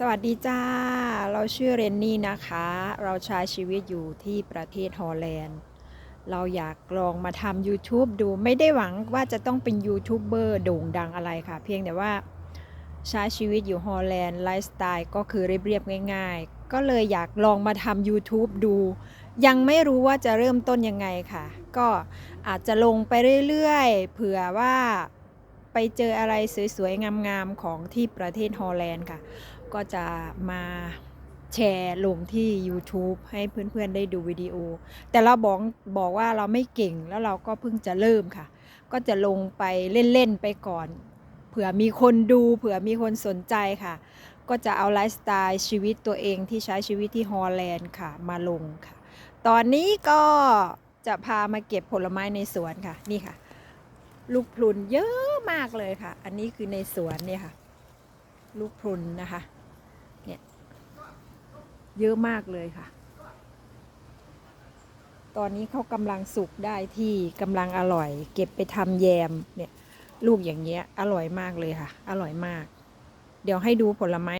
สวัสดีจ้า เราชื่อเรนนี่นะคะ เราใช้ชีวิตอยู่ที่ประเทศฮอลแลนด์ เราอยากลองมาทำ YouTube ดูไม่ได้หวังว่าจะต้องเป็นยูทูบเบอร์โด่งดังอะไรค่ะ เพียงแต่ว่าใช้ชีวิตอยู่ฮอลแลนด์ไลฟ์สไตล์ก็คือเรียบๆง่าย ๆ ก็เลยอยากลองมาทำ YouTube ดู ยังไม่รู้ว่าจะเริ่มต้นยังไงค่ะ ก็อาจจะลงไปเรื่อยๆ เผื่อว่า ไปเจออะไรสวยๆ งามๆ ของที่ประเทศฮอลแลนด์ค่ะ ก็จะมาแชร์ลงที่ YouTube ให้เพื่อนๆ ได้ดูวิดีโอ แต่เราบอกบอกว่าเราไม่เก่งแล้วเราก็เพิ่งจะเริ่มค่ะ ก็จะลงไปเล่นๆ ไปก่อน เผื่อมีคนดูเผื่อมีคนสนใจค่ะ ก็จะเอาไลฟ์สไตล์ชีวิตตัวเองที่ใช้ชีวิตที่ฮอลแลนด์ค่ะมาลงค่ะ ตอนนี้ก็จะพามาเก็บผลไม้ในสวนค่ะ นี่ค่ะ ลูกพลุนเยอะ มากเลยค่ะ อันนี้คือในสวนเนี่ยค่ะ ลูกพลุนนะคะ เนี่ย เยอะมากเลยค่ะ ตอนนี้เขากำลังสุกได้ที่กำลังอร่อย เก็บไปทำแยมเนี่ย ลูกอย่างเงี้ย อร่อยมากเลยค่ะ อร่อยมาก เดี๋ยวให้ดูผลไม้